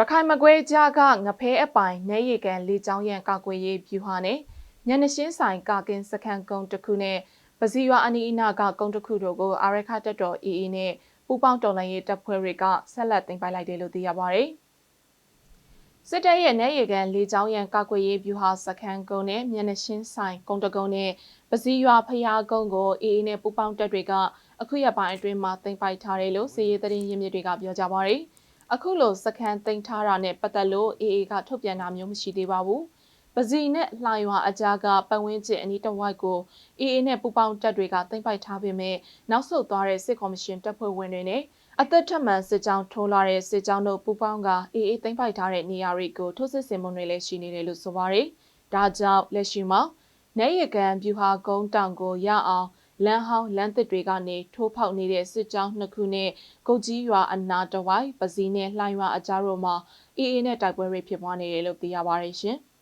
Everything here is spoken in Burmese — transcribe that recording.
ရခိုင်မကွေးကြားကငဖဲအပိုင်နေရီကန်လေချောင်းရန်ကာကွယ်ရေးဗျူဟာနဲ့ညနေရှင်းဆိုင်ကာကင်စခန်းကုန်းတစ်ခုနဲ့ပစီရွာအနီးအနားကကုန်းတစ်ခုတို့ကိုအာရခတက်တော် AA နဲ့ပူပေါင်းတော်လှန်ရေးတပ်ဖွဲ့တွေကဆက်လက်တင်ပိုက်လိုက်တယ်လို့သိရပါဗျ။စစ်တပ်ရဲ့နေရီကန်လေချောင်းရန်ကာကွယ်ရေးဗျူဟာစခန်းကုန်းနဲ့မျက်နှရှင်းဆိုင်ကုန်းတကုန်းနဲ့ပစီရွာဖျားကုန်းကို AA နဲ့ပူပေါင်းတပ်တွေကအခုရက်ပိုင်းအတွင်းမှာတင်ပိုက်ထားတယ်လို့စီရေးသတင်းရင်းမြစ်တွေကပြောကြပါဗျ။ အခုလိုစခန်းသိမ်းထားတာနဲ့ပတ်သက်လို့ AA ကထုတ်ပြန်တာမျိုးမရှိသေးပါဘူး။ပစီနဲ့လှိုင်ရွာအကြားကပတ်ဝန်းကျင်အနီးတစ်ဝိုက်ကို AA နဲ့ပူးပေါင်းတပ်တွေကသိမ်းပိုက်ထားပေမဲ့နောက်ဆုတ်သွားတဲ့စစ်ကော်မရှင်တပ်ဖွဲ့ဝင်တွေနဲ့အသက်ထက်မှန်စစ်ကြောင်းထိုးလာတဲ့စစ်ကြောင်းတို့ပူးပေါင်းက AA သိမ်းပိုက်ထားတဲ့နေရာတွေကိုထိုးစစ်ဆင်မှုတွေလည်းရှိနေတယ်လို့ဆိုပါတယ်။ဒါကြောင့်လက်ရှိမှာနေရကန်ဗျူဟာကုန်းတောင်ကိုရအောင် လမ်းဟောင်းလမ်းသစ်တွေကနေထိုးဖောက်နေတဲ့စစ်ကြောင်းနှစ်ခုနဲ့ကုတ်ကြီးရွာအနာတဝိုက်ပစီနဲ့လှိုင်းရွာအကြားတို့မှာအေးအေးနဲ့တိုက်ပွဲတွေဖြစ်ပွားနေတယ်လို့သိရပါတယ်ရှင်။